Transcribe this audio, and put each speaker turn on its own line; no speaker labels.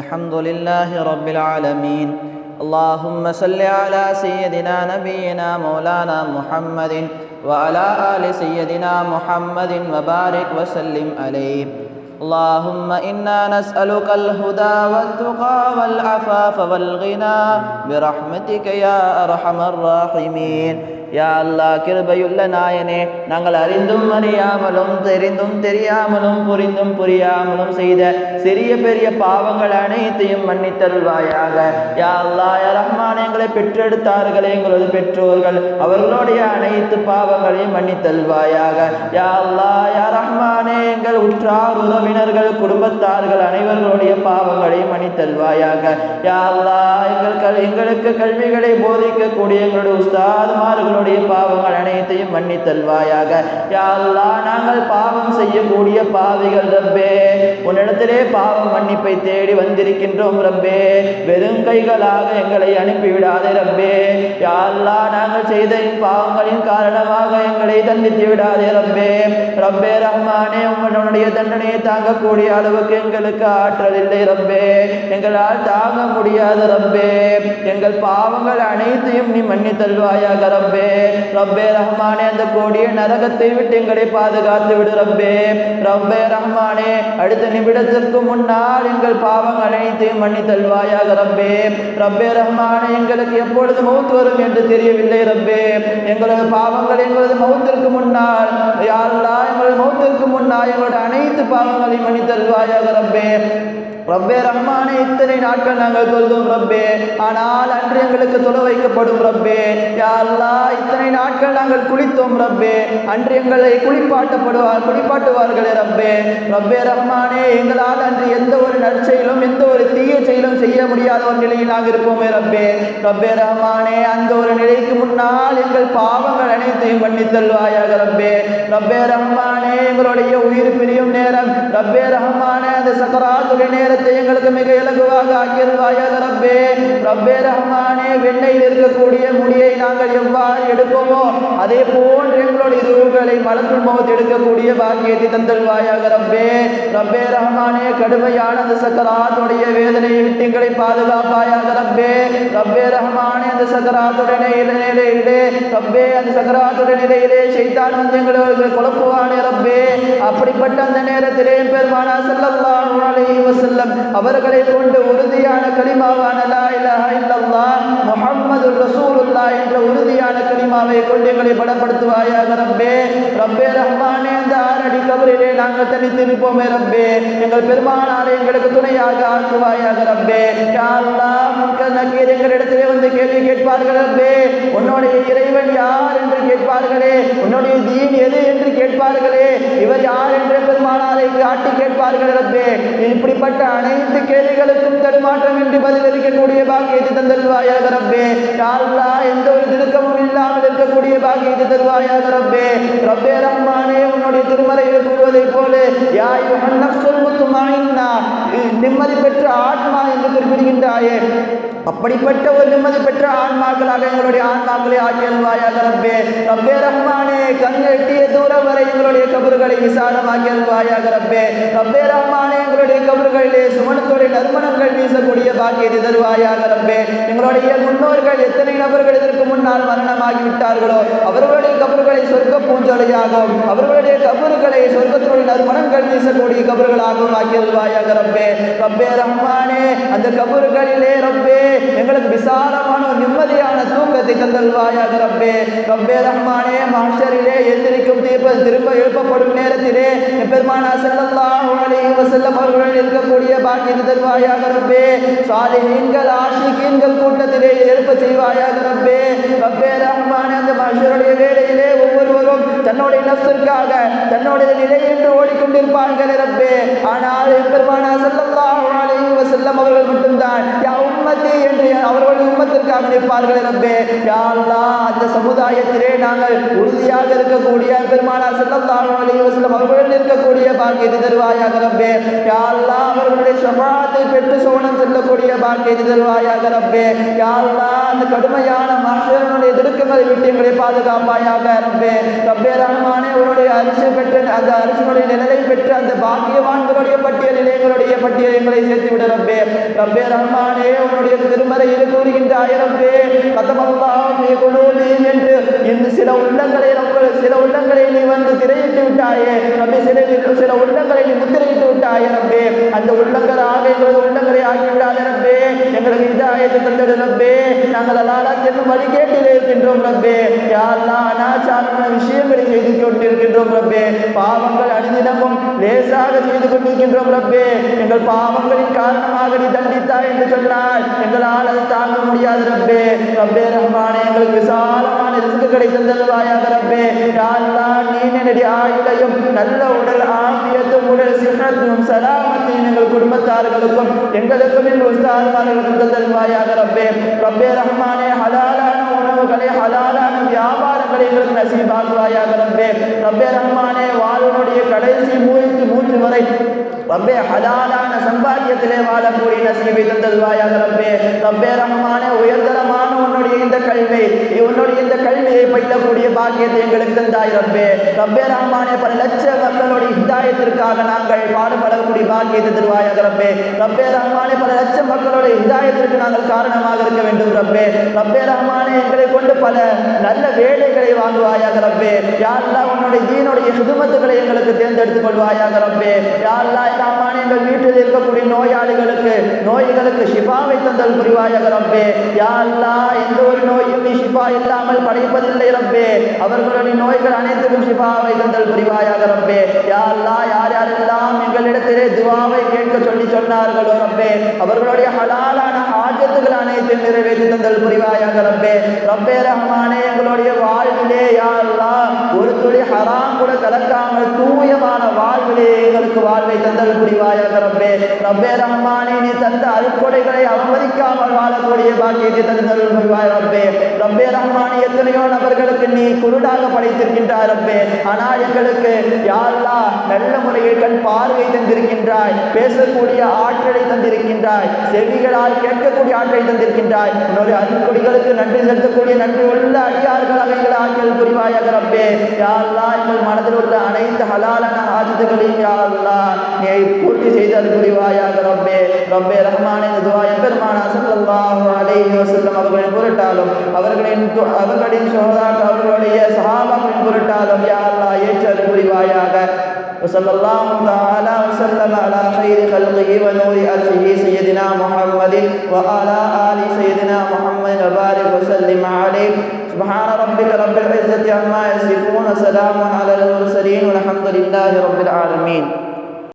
الحمد لله رب العالمين اللهم صل على سيدنا نبينا مولانا محمد وعلى آل سيدنا محمد وبارك وسلم عليه اللهم إنا نسألك الهدى والتقى والعفاف والغنى برحمتك يا أرحم الراحمين யா அல்லாஹ் கிருபையுள்ள நாயனே நாங்கள் அறிந்தும் அறியாமலும் தெரிந்தும் தெரியாமலும் புரிந்தும் புரியாமலும் செய்த சிறிய பெரிய பாவங்கள் அனைத்தையும் மன்னித்தருள்வாயாக. யா அல்லா யா ரஹ்மான் எங்களை பெற்றெடுத்தார்களே எங்களது பெற்றோர்கள். அவர்களுடைய அனைத்து பாவங்களையும் மன்னித்தல்வாயாக யா அல்லா யா ரஹ்மானே எங்கள் உற்றார் உறவினர்கள் குடும்பத்தார்கள் அனைவர்களுடைய பாவங்களையும் மன்னித்தல்வாயாக யா அல்லா எங்கள் கல் எங்களுக்கு கல்விகளை போதிக்கக்கூடிய எங்களுடைய உஸ்தாதுமார்களுடைய பாவங்கள் அனைத்தையும் மன்னித்தல்வாயாக யா அல்லா நாங்கள் பாவம் செய்யக்கூடிய பாவிகள் ரப்பே. உன்னிடத்திலே பாவம் மன்னிப்பை தேடி வந்திருக்கின்றோம் ரப்பே. வெறும் கைகளாக எங்களை அனுப்பிவிடாதே ரப்பே. யாரெல்லாம் நாங்கள் செய்த பாவங்களின் காரணமாக எங்களை தண்டித்து விடாதே ரப்பே. ரப்பே ரஹ்மானே உங்களுடைய தண்டனையை தாங்கக்கூடிய அளவுக்கு எங்களுக்கு ஆற்றல் இல்லை ரப்பே. எங்களால் தாங்க முடியாத ரப்பே. எங்கள் பாவங்கள் அனைத்தையும் நீ மன்னி தல்வாயாக ரப்பே. ரப்பே ரஹ்மானே அந்த கோடிய நரகத்தை விட்டு எங்களை பாதுகாத்து விடு ரப்பே. ரப்பே ரஹ்மானே அடுத்த நிமிடத்திற்கு முன்னால் எங்கள் பாவங்கள் அனைத்தையும் மன்னித்தல்வாயாக ரப்பே. ரப்பே ரஹ்மானே எங்களுக்கு எப்பொழுது மௌத் வரும் என்று தெரியவில்லை ரப்பே. எங்களது பாவங்கள் எங்களது மௌத்திற்கு முன்னால். யாரெல்லாம் எங்களது மௌத்திற்கு முன்னால் எங்களுடைய அனைத்து பாவங்களையும் மன்னித்தல்வாயாக ரப்பே. ரப்பே ரஹ்மானே இத்தனை நாட்கள் நாங்கள் தொழுதும் ரப்பே. ஆனால் அன்று எங்களுக்கு தொழ வைக்கப்படும் ரப்பே. யா இத்தனை நாட்கள் நாங்கள் குளித்தோம் ரப்பே. அன்று எங்களை குளிப்பாட்டப்படுவார் குளிப்பாட்டுவார்களே ரப்பே. ரப்பே ரஹ்மானே எங்களால் அன்று எந்த ஒரு நற்செயலும் செய்ய முடியாத ஒரு நிலையில் நாங்கள் இருப்போமே ரப்பே. ரப்பே ரஹ்மானே அந்த ஒரு நிலைக்கு முன்னால் எங்கள் பாவங்கள் அனைத்தையும் பண்ணி மன்னித்தல்வாயாக ரப்பே. ரப்பே ரஹ்மானே எங்களுடைய உயிர் பிரியும் நேரம். ரப்பே ரஹ்மானே அந்த சக்கராத்துடைய நேரத்தை எங்களுக்கு மிக இலகுவாக ஆக்கியிருவாயாக ரப்பே. ரப்பே ரஹ்மானே வெண்ணையில் இருக்கக்கூடிய முடியை நாங்கள் எவ்வாறு எடுப்போமோ அதே போன்று எங்களுடைய ரூகளை மலத்துள் முகத்து எடுக்கக்கூடிய பாக்கியத்தை தந்தல்வாயாக ரப்பே. ரப்பே ரஹ்மானே கடுமையான அந்த சக்கராத்துடைய வேதனையை விட்டு எங்களை பாதுகாப்பாயாக ரப்பே ரப்பே ரஹ்மானே அந்த சக்கராத்துடைய நிலையிலே ரப்பே அந்த சக்கராத்துடைய நிலையிலே செய்தான் வந்து எங்களை குழப்புவானே ரப்பே. அப்படிப்பட்ட அந்த நேரத்திலே பெருமானா ஸல்லல்லாஹு அலைஹி அவர்களை கொண்டு உறுதியான களிமாவான லா இலாஹ இல்லல்லாஹ் முஹம்மதுர் ரசூலுல்லாஹ் என்ற உறுதியான களிமாவை கொண்டு எங்களை படப்படுத்துவாயாக ரப்பே. ரப்பே ரஹ்மானே அந்த ஆறடி கபரிலே நாங்கள் தனித்து இருப்போமே ரப்பே. எங்கள் பெருமானாரை எங்களுக்கு துணையாக ஆக்குவாயாக ரப்பே. நக்கீர் எங்களிடத்திலே வந்து கேள்வி கேட்பார்கள் ரப்பே. உன்னுடைய இறைவன் யார் என்று கேட்பார்களே? உன்னுடைய தீன் எது என்று கேட்பார்களே? இவர் யார் என்று பெருமானாரை காட்டி கேட்பார்கள் ரப்பே. இப்படிப்பட்ட அனைத்து கேள்விகளுக்கும் தடுமாற்றம் என்று பதில் இருக்கக்கூடிய பாக்கியத்தை தந்தல்வாயாக ரப்பே. யா அல்லாஹ் எந்த ஒரு திருக்கமும் இல்லாமல் இருக்கக்கூடிய பாக்கியத்தை தருவாயாக ரப்பே. ரப்பே ரஹ்மானே உன்னுடைய திருமறையில் கூறுவதைப் போல யா யுஹன் நஃப்ஸுல் முத்துமாயின்னா நிம்மதி பெற்ற ஆத்மா என்று குறிப்பிடுகின்றாயே அப்படிப்பட்ட ஒரு நிம்மதி பெற்ற ஆன்மாக்களாக எங்களுடைய ஆன்மாக்களை ஆக்கியல்வாயாக ரப்பே. ரப்பே ரஹ்மானே கண் எட்டிய தூரம் வரை எங்களுடைய கபறுகளை விசாலமாக்கியல்வாயாக ரப்பே. ரப்பே ரஹ்மானே எங்களுடைய கபறுகளிலே சுமணத்தோடைய நறுமணங்கள் வீசக்கூடிய பாக்கியத்தை தருவாயாக ரப்பே. எங்களுடைய முன்னோர்கள் எத்தனை நபர்கள் இதற்கு முன்னால் மரணமாகி விட்டார்களோ அவர்களுடைய கபறுகளை சொர்க்க பூஞ்சொலையாகவும் அவர்களுடைய கபறுகளை சொர்க்கத்துடைய நறுமணங்கள் வீசக்கூடிய கபறுகளாகவும் ஆக்கியல்வாயாக ரப்பே. ரப்பே ரஹ்மானே அந்த கபறுகளிலே ரப்பே எங்களுக்கு விசாலமான ஒரு நிம்மதியான தூக்கத்தை தந்தல்வாயாக ரப்பே. ரப்பே ரஹ்மானே மாஷரிலே எந்திரிக்கும் தீர்ப்ப திரும்ப எழுப்பப்படும் நேரத்திலே பெருமானா ஸல்லல்லாஹு அலைஹி வஸல்லம் அவர்களுடன் இருக்கக்கூடிய பாக்கியத்தை தருவாயாக ரப்பே. சாலிஹீன்கள் ஆஷிகீன்கள் கூட்டத்திலே எழுப்ப செய்வாயாக ரப்பே. ரப்பே ரஹ்மானே அந்த மஹ்ஷருடைய வேலையிலே ஒவ்வொருவரும் தன்னுடைய நஃப்ஸிற்காக தன்னுடைய நிலை என்று ஓடிக்கொண்டிருப்பார்கள் ரப்பே. ஆனால் பெருமானா ஸல்லல்லாஹு அவர்கள் நிற்பார்கள் ரப்பே அந்த சமுதாயத்திலே நாங்கள் உறுதியாக இருக்கக்கூடிய பெருமானா ஸல்லல்லாஹு அலைஹி அவர்கள் இருக்கக்கூடிய பாக்கியத்தை தருவாயாக ரப்பே. யா அவர்களுடைய ஷஃபாத்தை பெற்று சோனம் செல்லக்கூடிய பாக்கியத்தை தருவாயாக ரப்பே. யா அந்த கடுமையான மஹ்ஷருடைய திடுக்கங்களை விட்டு எங்களை பாதுகாப்பாயாக ரப்பே. ரப்பே ரஹ்மானே உன்னுடைய அரிசி பெற்ற அந்த அரிசியுடைய நிழலை பெற்று அந்த பாக்கியவான்களுடைய பட்டியலிலே எங்களுடைய பட்டியல் எங்களை சேர்த்து விட ரப்பே. ரப்பே ரஹ்மானே உன்னுடைய திருமறையில் கூறுகின்றாய் ரப்பே கதமல்லாஹு என்று இந்த சில உள்ளங்களை ரப்ப சில உள்ளங்களை நீ வந்து திரையிட்டு விட்டாயே. ரப்பே சில சில உள்ளங்களை நீ முத்திரையிட்டு விட்டாயே ரப்பே. அந்த உள்ளங்களாக எங்களது உள்ளங்களை ஆக்கி ரப்பே. எங்களுக்கு இதாயத்தை தந்திடு ரப்பே. நாங்கள் அல்லாலா செல்லும் வழி கேட்டிலே ரப்பே. யாரெல்லாம் அனாச்சாரமான விஷயங்களை செய்து கொண்டிருக்கின்றோம் ரப்பே. பாவங்கள் அனுதினமும் லேசாக செய்து கொண்டிருக்கின்றோம் ரப்பே. எங்கள் பாவங்களின் காரணமாக நீ தண்டித்தாய் என்று சொன்னால் எங்களால் அதை தாங்க முடியாது ரப்பே. ரப்பே ரஹ்மானே எங்களுக்கு விசாலமான ரிஸ்க்குகளை தந்தல்வாயாக ரப்பே. யாரெல்லாம் நீ என்னுடைய ஆயுளையும் நல்ல உடல் ஆபியத்தும் உடல் சிஹத்தும் சலாமத்தையும் எங்கள் குடும்பத்தார்களுக்கும் எங்களுக்கும் எங்கள் உஸ்தாதுமார்களுக்கும் தந்தல்வாயாக ரப்பே. ரப்பே ரஹ்மானே ஹலாலான உணவுகளை ஹலாலான வியாபாரங்களை எங்களுக்கு நசீபாக்குவாயாக ரப்பே. ரப்பே ரஹ்மானே வாழ்வனுடைய கடைசி மூச்சு மூச்சு வரை ரப்பே ஹலாலான சம்பாத்தியத்திலே வாழக்கூடிய நசீபை தந்தல்வாயாக ரப்பே. ரப்பே ரஹ்மானே உயர்தரமான உன்னுடைய இந்த கல்வி உன்னுடைய இந்த கல்வியை பயிலக்கூடிய பாக்கியத்தை எங்களுக்கு தந்தாய் ரப்பே. ரப்பே ரஹ்மானே பல லட்ச மக்களுடைய ஹிதாயத்திற்காக நாங்கள் பாடுபடக்கூடிய பாக்கியத்தை தருவாயாக ரப்பே. ரப்பே ரஹ்மானே பல லட்ச மக்களுடைய ஹிதாயத்திற்கு நாங்கள் காரணமாக இருக்க வேண்டும் ரப்பே. ரப்பே ரஹ்மானே எங்களை கொண்டு பல நல்ல வேலைகளை வாங்குவாயாக ரப்பே. யாரெல்லாம் உன்னுடைய தீனுடைய சுதுமத்துகளை எங்களுக்கு தேர்ந்தெடுத்துக் கொள்வாயாக ரப்பே. யாரெல்லாம் ரஹ்மானே எங்கள் வீட்டில் இருக்கக்கூடிய நோயாளி நோய்களுக்கு ஷிஃபாவை தந்தல் புரிவாயாக ரப்பே. யாரெல்லாம் எந்த ஒரு நோயும் நீ ஷிஃபா இல்லாமல் படைப்பதில்லை ரப்பே. அவர்களுடைய நோய்கள் அனைத்துக்கும் ஷிஃபாவை தந்தல் புரிவாயாக ரப்பே. யாரெல்லாம் யார் யாரெல்லாம் எங்களிடத்திலே துவாவை கேட்க சொல்லி சொன்னார்களோ ரப்பே. அவர்களுடைய ஹலாலான ஆஜத்துகள் அனைத்தும் நிறைவேற்றி தந்தல் புரிவாயாக ரப்பே. ரப்பே ரஹ்மானே எங்களுடைய வாழ்விலே யாரெல்லாம் ஒரு துளி ஹராம் கூட கலக்காமல் தூயமான வாழ்விலே எங்களுக்கு வாழ்வை தந்தல் புரிவாயாக ரப்பே. ரப்பே ரஹ்மானே நீ தந்த அருட்கொடைகளை அவமதிக்காமல் வாழக்கூடிய பாக்கியத்தை தந்தல் புரிவாய் ரப்பே. ரப்பே ரஹ்மானே எத்தனையோ நபர்களுக்கு நீ குருடாக படைத்திருக்கின்றாய் ரப்பே. ஆனால் எங்களுக்கு யாரெல்லாம் நல்ல முறையில் கண் பார்வை தந்திருக்கின்றாய் பேசக்கூடிய ஆற்றலை தந்திருக்கின்றாய் செவிகளால் கேட்கக்கூடிய ஆற்றலை தந்திருக்கின்றாய். என்னுடைய அருட்கொடிகளுக்கு நன்றி செலுத்தக்கூடிய நன்றி உள்ள அடியார்களாக எங்கள் ஆற்றல் புரிவாயாக ரப்பே. அல்லா எங்கள் மனதில் உள்ள அனைத்து ஹலாலான ஆஜிதுகளையும் அல்லா நீ பூர்த்தி செய்து அது புரிவாயாக ரொம்பே ரொம்பே ரஹ்மான இந்த துவா எம்பெருமானா ஸல்லல்லாஹு அலைஹி வஸல்லம் அவர்களின் பொருட்டாலும் அவர்களின் அவர்களின் சோதாக்கள் அவர்களுடைய சஹாபாக்களின் பொருட்டாலும் யா அல்லாஹ் ஏற்றல் புரிவாயாக. وصلى الله تعالى وسلم على خير خلقه ونور أرشه سيدنا محمد وعلى آل سيدنا محمد وبارك وسلم عليه. سبحان ربك رب العزة عما يصفون وسلام على المرسلين والحمد لله رب العالمين.